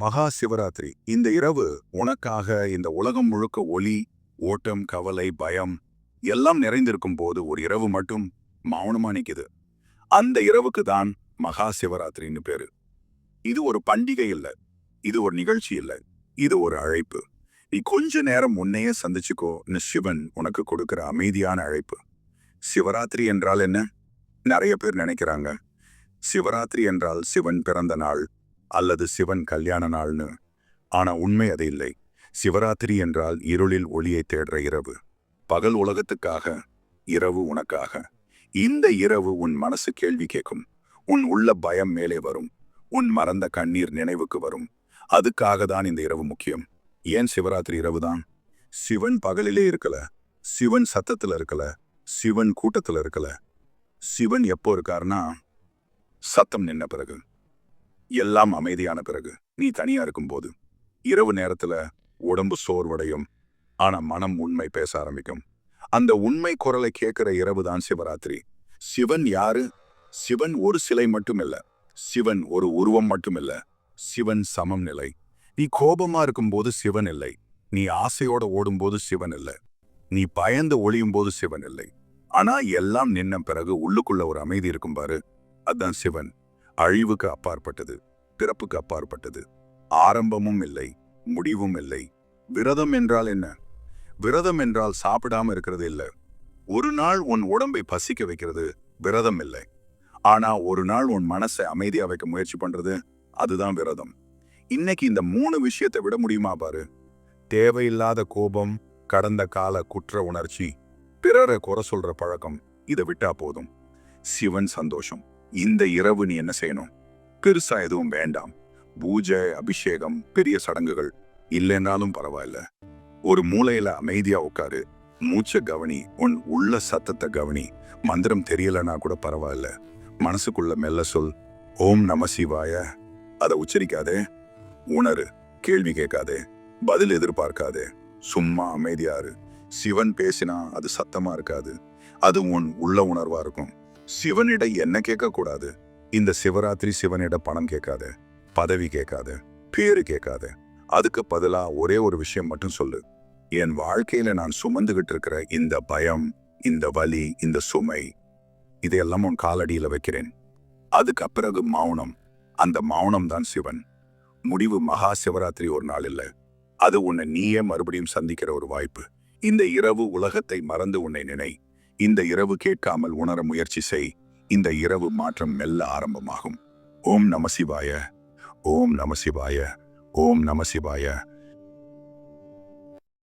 மகா சிவராத்திரி. இந்த இரவு உனக்காக இந்த உலகம் முழுக்க ஒளி ஓட்டம் கவலை பயம் எல்லாம் நிறைந்திருக்கும் போது ஒரு இரவு மட்டும் மௌனமா நிக்குது. அந்த இரவுக்கு தான் மகா சிவராத்திரின்னு பேரு. இது ஒரு பண்டிகை இல்ல. இது ஒரு நிகழ்ச்சி இல்ல. இது ஒரு அழைப்பு. நீ கொஞ்ச நேரம் முன்னையே சந்திச்சுக்கோன்னு சிவன் உனக்கு கொடுக்கிற அமைதியான அழைப்பு. சிவராத்திரி என்றால் என்ன? நிறைய பேர் நினைக்கிறாங்க. சிவராத்திரி என்றால் சிவன் பிறந்த நாள். அல்லது சிவன் கல்யாண நாள்னு. ஆனா உண்மை அது இல்லை. சிவராத்திரி என்றால் இருளில் ஒளியை தேடுற இரவு. பகல் உலகத்துக்காக இரவு உனக்காக. இந்த இரவு உன் மனசு கேள்வி கேட்கும் உன் உள்ள பயம் மேலே வரும். உன் மறந்த கண்ணீர் நினைவுக்கு வரும். அதுக்காக தான் இந்த இரவு முக்கியம். ஏன் சிவராத்திரி இரவு தான்? சிவன் பகலிலே இருக்கல. சிவன் சத்தத்துல இருக்கல. சிவன் கூட்டத்துல இருக்கல. சிவன் எப்போ இருக்காருன்னா சத்தம் நின்ன பிறகு. எல்லாம் அமைதியான பிறகு நீ தனியா இருக்கும்போது இரவு நேரத்துல உடம்பு சோர்வடையும். ஆனா மனம் உண்மை பேச ஆரம்பிக்கும். அந்த உண்மை குரலை கேட்கிற இரவுதான் சிவராத்திரி. சிவன் யாரு? சிவன் ஒரு சிலை மட்டும் இல்ல சிவன் ஒரு உருவம் மட்டுமில்ல. சிவன் சமம் நிலை. நீ கோபமா இருக்கும்போது சிவன் இல்லை. நீ ஆசையோட ஓடும்போது சிவன் இல்லை. நீ பயந்து ஒளியும் போது சிவன் இல்லை. ஆனா எல்லாம் நின்ன பிறகு உள்ளுக்குள்ள ஒரு அமைதி இருக்கும் பாரு. அதான் சிவன். அழிவுக்கு அப்பாற்பட்டது பிறப்புக்கு அப்பாற்பட்டது. ஆரம்பமும் இல்லை முடிவும் இல்லை. விரதம் என்றால் என்ன? விரதம் என்றால் சாப்பிடாம இருக்கிறது இல்லை. ஒரு நாள் உன் உடம்பை பசிக்க வைக்கிறது விரதம் இல்லை. ஆனா ஒரு நாள் உன் மனசை அமைதியா வைக்க முயற்சி பண்றது அதுதான் விரதம். இன்னைக்கு இந்த மூணு விஷயத்தை விட முடியுமா பாரு? தேவையில்லாத கோபம் கடந்த கால குற்ற உணர்ச்சி பிறரை குறை சொல்ற பழக்கம் இதை விட்டா போதும். சிவன் சந்தோஷம். இந்த இரவு நீ என்ன செய்யணும்? பெருசா எதுவும் வேண்டாம். பூஜை அபிஷேகம் பெரிய சடங்குகள். இல்லைன்னாலும் பரவாயில்ல. ஒரு மூளையில அமைதியா உட்காரு. மூச்ச கவனி. உன் உள்ள சத்தத்தை கவனி. மந்திரம் தெரியலனா கூட பரவாயில்ல. மனசுக்குள்ள மெல்ல சொல். ஓம் நம சிவாய. அதை உச்சரிக்காதே. உணரு. கேள்வி கேட்காதே. பதில் எதிர்பார்க்காதே. சும்மா அமைதியாரு சிவன் பேசினா அது சத்தமா இருக்காது. அது உன் உள்ள உணர்வா இருக்கும். சிவனிட என்ன கேட்கக்கூடாது? இந்த சிவராத்திரி சிவனிட பணம் கேட்காத பதவி கேட்காத பேரு கேட்காத. அதுக்கு பதிலா ஒரே ஒரு விஷயம் மட்டும் சொல்லு. என் வாழ்க்கையில நான் சுமந்துகிட்டு இருக்கிற இந்த பயம் இந்த வலி இந்த சுமை இதையெல்லாம் உன் காலடியில வைக்கிறேன். அதுக்கு பிறகு மௌனம். அந்த மௌனம் தான் சிவன். முடிவு மகா சிவராத்திரி ஒரு நாள் இல்ல. அது உன்னை நீயே மறுபடியும் சந்திக்கிற ஒரு வாய்ப்பு. இந்த இரவு உலகத்தை மறந்து உன்னை நினை. இந்த இரவு கேட்காமல் உணர முயற்சி செய். இந்த இரவு மாற்றம் மெல்ல ஆரம்பமாகும். ஓம் நமசிவாய ஓம் நமசிவாய ஓம் நமசிவாய சிவாய.